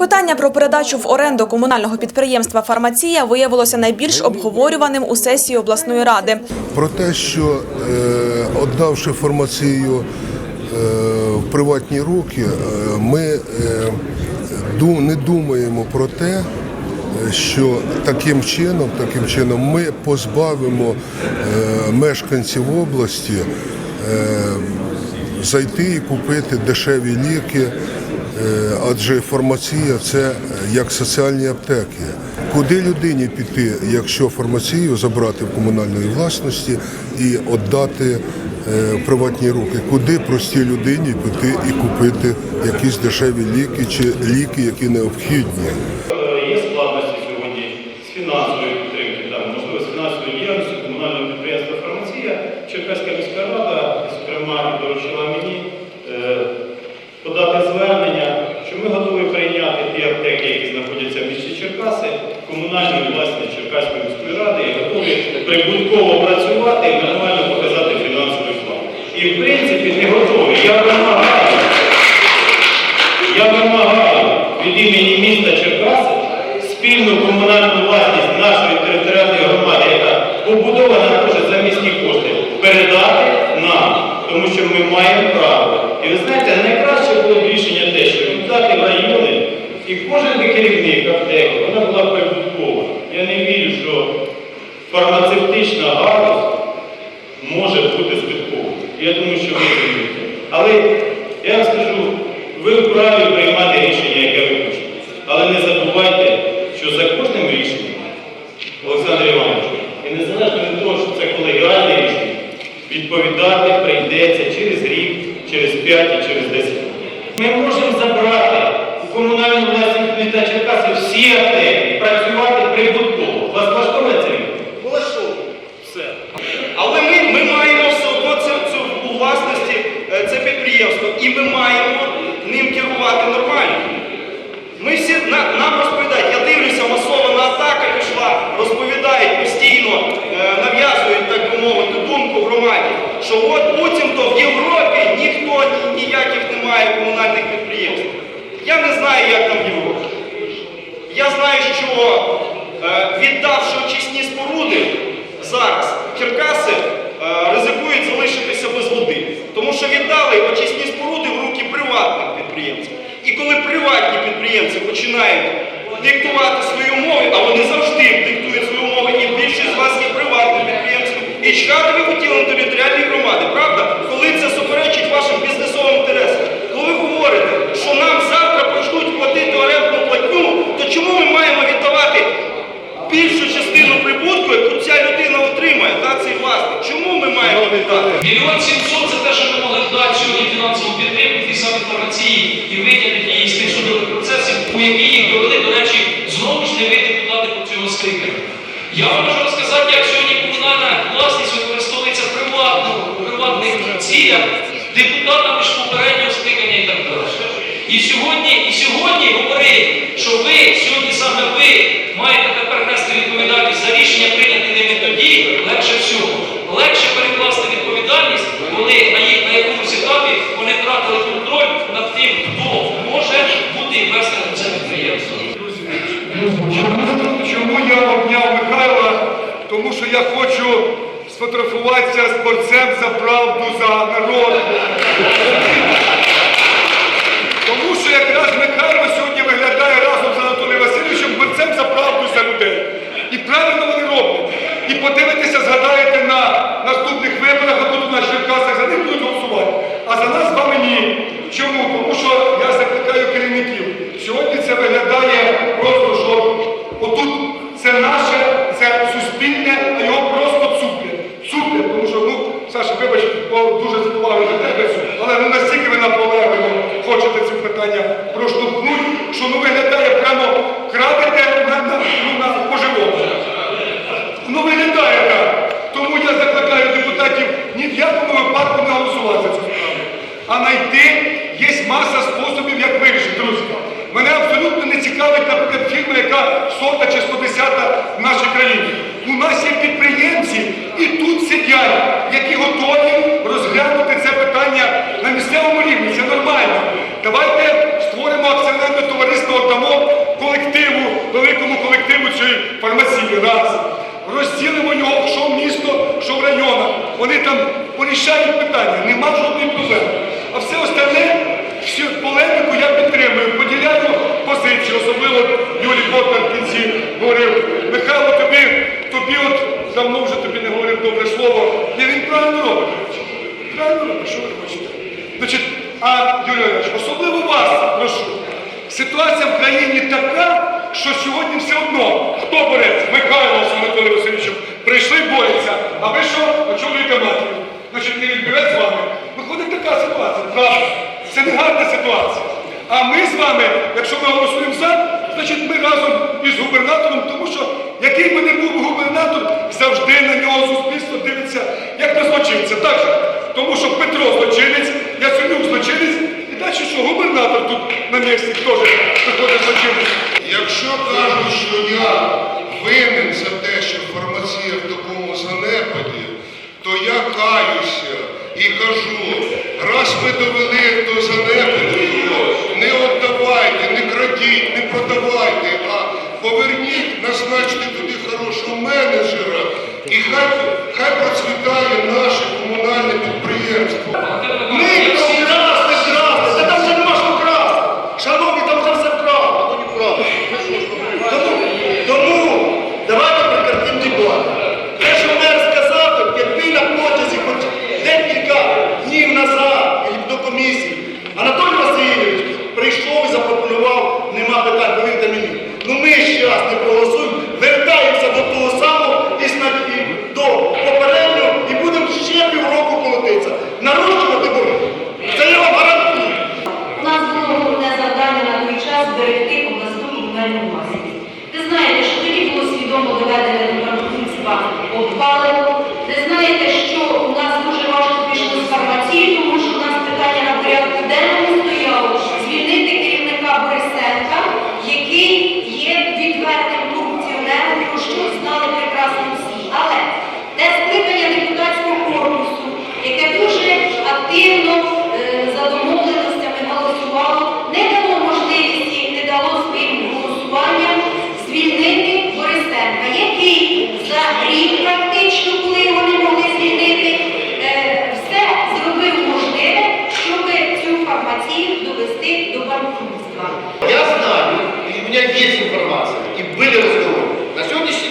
Питання про передачу в оренду комунального підприємства «Фармація» виявилося найбільш обговорюваним у сесії обласної ради. Про те, що е, віддавши фармацію е, в приватні руки, е, ми не думаємо про те, що таким чином, таким чином ми позбавимо мешканців області зайти і купити дешеві ліки. Е, Адже фармація це е, як соціальні аптеки. Куди людині піти, якщо фармацію забрати в комунальної власності і віддати е, приватні руки? Куди простій людині піти і купити якісь дешеві ліки чи ліки, які необхідні? Е, Є складності сьогодні з фінансової підтримки, там, можливо, з фінансової діяльності комунального підприємства «Фармація». Черкаська міська рада, зокрема, доручила мені е, подати звернення, що ми готові прийняти ті аптеки, які знаходяться в місті Черкаси, комунальної власності Черкаської міської ради, і готові прибутково працювати і нормально показати фінансовий план. І в принципі не готові. Я вимагаю. Я вимагаю від імені міста Черкаси спільну комунальну власність нашої територіальної громади, яка побудована теж за міські кошти, передати нам, тому що ми маємо право. І ви знаєте, найкраще було рішення те, що віддати в райони, і кожен керівник аптеки, вона була прибуткова. Я не вірю, що фармацевтична галузь може бути збитковою. Я думаю, що ви розумієте. Але я вам скажу, ви вправі приймати рішення, яке ви хочете. Але не забувайте, що за кожним рішенням, Олександр Іванович, і незалежно від того, що це колегіальне рішення, відповідати прийдеться через рік, через 5 і через 10 років. Ми можемо забрати Черкаси всі працювати прибутково. Вас влаштовує це? Влаштовує. Все. Але ми, ми маємо все одно це, це у власності е, це підприємство, і ми маємо ним керувати нормально. Ми всі на, нам розповідають, я дивлюся, масована атака пішла, розповідають постійно, е, нав'язують, так би мовити, думку громаді, що от буцімто в Європі ніхто ні- ніяких немає комунальних підприємств. Я не знаю, як там. Я знаю, що е, віддавши очисні споруди, зараз Черкаси е, ризикують залишитися без води. Тому що віддали очисні споруди в руки приватних підприємців. І коли приватні підприємці починають диктувати свої умови, а вони завжди диктують свої умови, і більшість з вас є приватним підприємцем, і чхати ви хотіли на територіальні громади, правда? Коли це суперечить вашим бізнесовим інтересам. Коли ви говорите, що нам завтра почнуть платити орендну платню, то чому ми маємо віддавати більшу частину прибутку, яку ця людина отримає, та цей власник? Чому ми маємо віддати? Мільйон сімсот це те, що ми могли дати сьогодні фінансову підтримку тій самій фармації і витягнути її з тих судових процесів, у які їх довели, до речі, знову ж не ви депутати по цього скликання. Я вам можу розказати, як сьогодні комунальна власність використовується приватно, у приватних цілях депутатами ж попереднього скликання і так далі. І сьогодні, і сьогодні говорить, що ви, коли на на якомусь етапі вони втратили контроль над тим, хто може бути інвестором це підприємство. Чому, чому я обняв Михайла? Тому що я хочу сфотографуватися з борцем за правду, за народ. Петрусика. Мене абсолютно не цікавить, наприклад, фірма, яка сота чи 110 в нашій країні. У нас є підприємці і тут сидять, які готові розглянути це питання на місцевому рівні. Це нормально. Давайте створимо акціонерне товариство, дамо колективу, великому колективу цієї фармації. Раз. Розділимо його, що в місто, що в районах. Вони там порішають питання, нема жодної проблеми. А все остальне. Всю полеміку я підтримую, поділяю позицію, особливо Юрій Котар в кінці говорив, Михайло, тобі, тобі от давно вже тобі не говорив добре слово. І він правильно робить. Правильно робить, що ви хочете. Значить, А Юрій Іванович, особливо вас прошу. Ситуація в країні така, що сьогодні все одно, хто береться, Михайло з Анатолієм Васильовичем, прийшли, борються, а ви що, очолюєте матір. Значить, не відбере з вами. Виходить така ситуація. Правда. Це не гарна ситуація. А ми з вами, якщо ми голосуємо за, значить ми разом із губернатором, тому що який би не був губернатор, завжди на нього суспільство дивиться як на злочинця. Так же? Тому що Петро злочинець, Яценюк злочинець, і далі що губернатор тут на місці теж виходить злочинець. Якщо кажуть, що я винен за те, що фармація в такому занепаді, то я каюся і кажу, раз ми довели крадіть, не продавайте, а поверніть, назначте туди хорошого менеджера, і хай, хай процвітає наше комунальне підприємство. Ми красти, красти, це там вже нема що красти. Шановні, там вже все вкрали, а то не вкрали. Тому, тому давайте прекратимо дебат. Те, що мер сказав, тут, якби на потязі хоч декілька днів назад, і до комісії, Анатолій Васильович прийшов і запропонував, нема питань, повірте мені. Ну ми зараз не проголосуємо, вертаємося до того самого і сна- і до попереднього і будемо ще півроку колотитися. Нарощувати борги. Це я вам гарантую. У нас було головне завдання на той час зберегти обласну комунальну власність. Ви знаєте, що тоді було свідомо доведене до банкрутства обвалено. Ви знаєте, що у нас дуже важко пішло з фармацією, тому що у нас питання на порядку денному стояло звільнити керівника Борисенка, який є відвертим корупціонером, про що знали прекрасно всі. Але те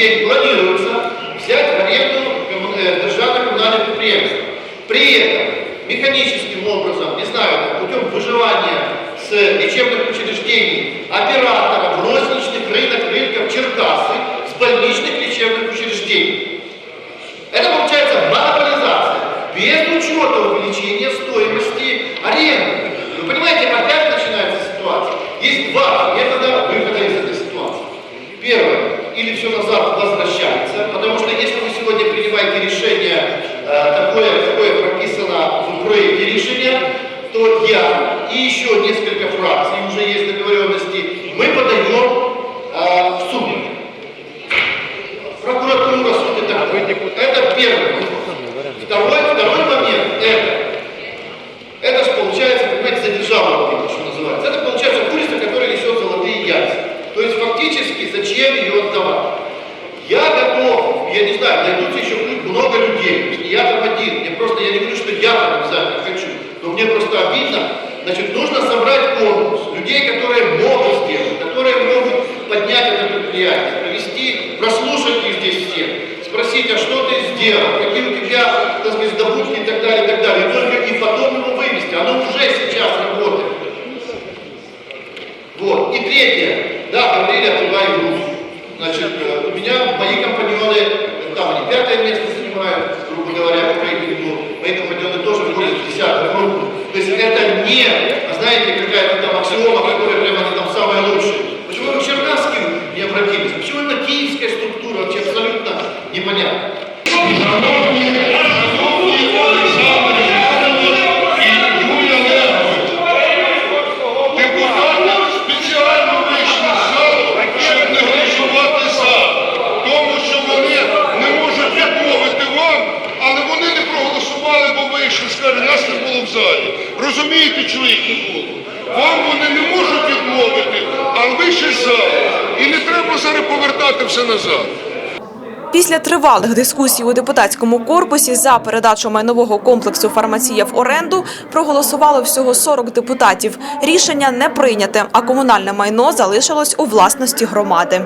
день планируется взять в аренду э, державное коммунальное предприятие. При этом механическим образом, не знаю, путем выживания с лечебных учреждений оператора такое, какое прописано в проекте решения, то я и еще несколько фракций, уже есть договоренности, мы подаем э, в суд. Прокуратура, суд и так. Это первый. Второй, второй момент это, это же получается, понимаете, за державу деньги, что называется. Это получается курица, которая несет золотые яйца. То есть фактически зачем ее отдавать? Я готов, я не знаю, найдутся просто обидно, значит, нужно собрать конкурс людей, которые могут сделать, которые могут поднять это предприятие, провести, прослушать их здесь всех, спросить, а что ты сделал, Розумієте, чого їх не було? Вам вони не можуть відмовити, але вийшли з залу. І не треба зараз повертати все назад. Після тривалих дискусій у депутатському корпусі за передачу майнового комплексу «Фармація» в оренду проголосувало всього 40 депутатів. Рішення не прийняте, а комунальне майно залишилось у власності громади.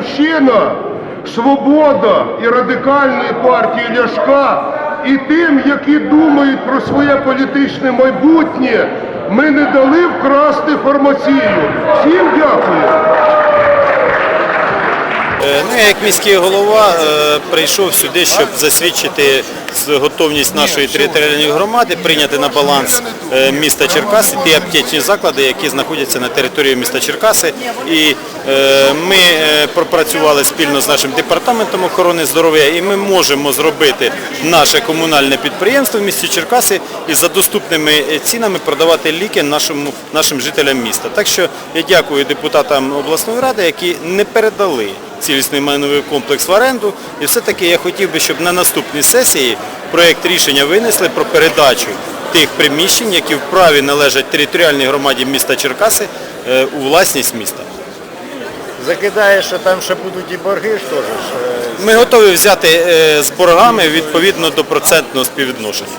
Батьківщина, Свобода і радикальної партії Ляшка і тим, які думають про своє політичне майбутнє, ми не дали вкрасти фармацію. Всім дякую. Е, Ну, я як міський голова е, прийшов сюди, щоб засвідчити готовність нашої територіальної громади прийняти на баланс е, міста Черкаси ті аптечні заклади, які знаходяться на території міста Черкаси. І е, ми е, пропрацювали спільно з нашим департаментом охорони здоров'я, і ми можемо зробити наше комунальне підприємство в місті Черкаси і за доступними цінами продавати ліки нашому, нашим жителям міста. Так що я дякую депутатам обласної ради, які не передали цілісний майновий комплекс в оренду. І все-таки я хотів би, щоб на наступній сесії проєкт рішення винесли про передачу тих приміщень, які вправі належать територіальній громаді міста Черкаси е, у власність міста. Закидає, що там ще будуть і борги, ж. е, Ми готові взяти е, з боргами відповідно до процентного співвідношення.